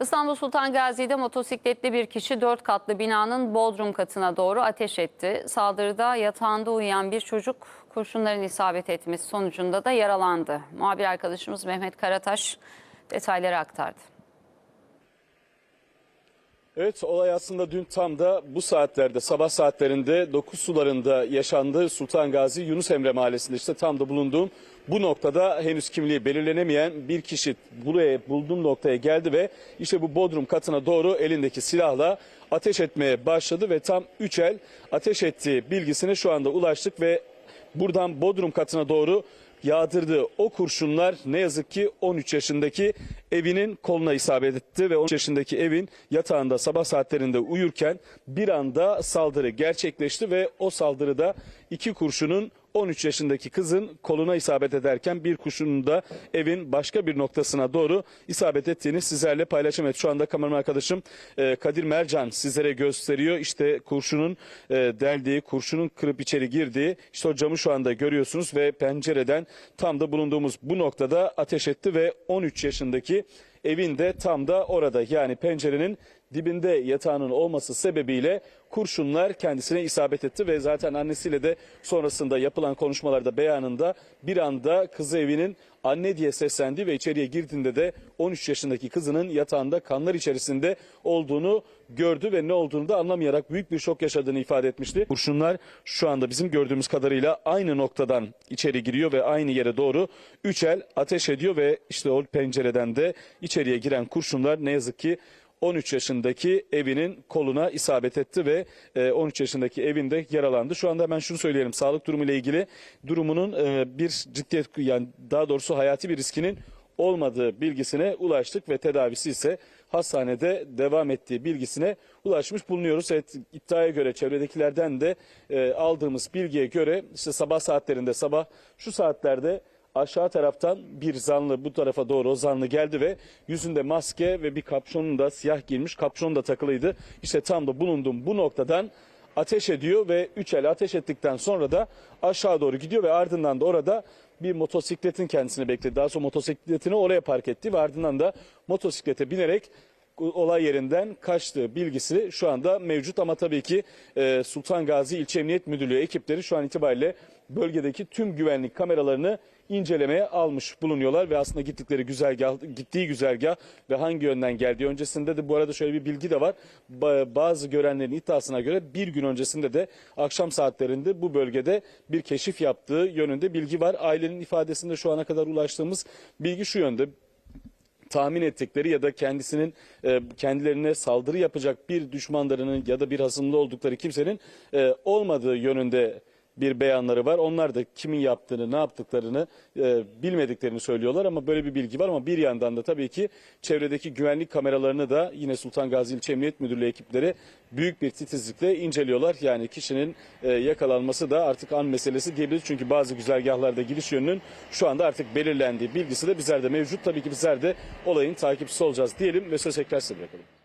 İstanbul Sultan Gazi'de motosikletli bir kişi dört katlı binanın bodrum katına doğru ateş etti. Saldırıda yatağında uyuyan bir çocuk kurşunların isabet etmesi sonucunda da yaralandı. Muhabir arkadaşımız Mehmet Karataş detayları aktardı. Evet olay aslında dün tam da bu saatlerde sabah saatlerinde 9 sularında yaşandı. Sultan Gazi Yunus Emre Mahallesi'nde işte tam da bulunduğum bu noktada henüz kimliği belirlenemeyen bir kişi buraya bulduğum noktaya geldi ve işte bu bodrum katına doğru elindeki silahla ateş etmeye başladı ve tam 3 el ateş ettiği bilgisine şu anda ulaştık ve buradan bodrum katına doğru yağdırdığı o kurşunlar ne yazık ki 13 yaşındaki evinin koluna isabet etti ve 13 yaşındaki evin yatağında sabah saatlerinde uyurken bir anda saldırı gerçekleşti ve o saldırıda iki kurşunun 13 yaşındaki kızın koluna isabet ederken bir kurşunun da evin başka bir noktasına doğru isabet ettiğini sizlerle paylaşım et. Şu anda kameraman arkadaşım e, Kadir Mercan sizlere gösteriyor. İşte kurşunun e, deldiği, kurşunun kırıp içeri girdiği işte o camı şu anda görüyorsunuz ve pencereden tam da bulunduğumuz bu noktada ateş etti ve 13 yaşındaki evin de tam da orada. Yani pencerenin dibinde yatağının olması sebebiyle kurşunlar kendisine isabet etti ve zaten annesiyle de sonrasında yapılan konuşmalarda beyanında bir anda kızı evinin anne diye seslendi ve içeriye girdiğinde de 13 yaşındaki kızının yatağında kanlar içerisinde olduğunu gördü ve ne olduğunu da anlamayarak büyük bir şok yaşadığını ifade etmişti. Kurşunlar şu anda bizim gördüğümüz kadarıyla aynı noktadan içeri giriyor ve aynı yere doğru 3 el ateş ediyor ve işte o pencereden de içeriye giren kurşunlar ne yazık ki 13 yaşındaki evinin koluna isabet etti ve e, 13 yaşındaki evinde yaralandı. Şu anda hemen şunu söyleyelim. Sağlık durumu ile ilgili durumunun e, bir ciddiyet yani daha doğrusu hayati bir riskinin olmadığı bilgisine ulaştık ve tedavisi ise hastanede devam ettiği bilgisine ulaşmış bulunuyoruz. Evet, iddiaya göre çevredekilerden de e, aldığımız bilgiye göre işte sabah saatlerinde sabah şu saatlerde aşağı taraftan bir zanlı bu tarafa doğru o zanlı geldi ve yüzünde maske ve bir kapşonun da siyah giymiş kapşon da takılıydı. İşte tam da bulunduğum bu noktadan ateş ediyor ve üç el ateş ettikten sonra da aşağı doğru gidiyor ve ardından da orada bir motosikletin kendisini bekledi. Daha sonra motosikletini oraya park etti ve ardından da motosiklete binerek olay yerinden kaçtığı bilgisi şu anda mevcut ama tabii ki e, Sultan Gazi İlçe Emniyet Müdürlüğü ekipleri şu an itibariyle bölgedeki tüm güvenlik kameralarını incelemeye almış bulunuyorlar ve aslında gittikleri güzergah, gittiği güzergah ve hangi yönden geldiği öncesinde de bu arada şöyle bir bilgi de var. Ba- Bazı görenlerin iddiasına göre bir gün öncesinde de akşam saatlerinde bu bölgede bir keşif yaptığı yönünde bilgi var. Ailenin ifadesinde şu ana kadar ulaştığımız bilgi şu yönde tahmin ettikleri ya da kendisinin e, kendilerine saldırı yapacak bir düşmanlarının ya da bir hasımlı oldukları kimsenin e, olmadığı yönünde bir beyanları var. Onlar da kimin yaptığını, ne yaptıklarını e, bilmediklerini söylüyorlar ama böyle bir bilgi var ama bir yandan da tabii ki çevredeki güvenlik kameralarını da yine Sultan Gazi İlçe Emniyet Müdürlüğü ekipleri büyük bir titizlikle inceliyorlar. Yani kişinin e, yakalanması da artık an meselesi diyebiliriz. Çünkü bazı güzergahlarda gidiş yönünün şu anda artık belirlendiği bilgisi de bizlerde mevcut. Tabii ki bizler de olayın takipçisi olacağız diyelim ve söz tekrar size bırakalım.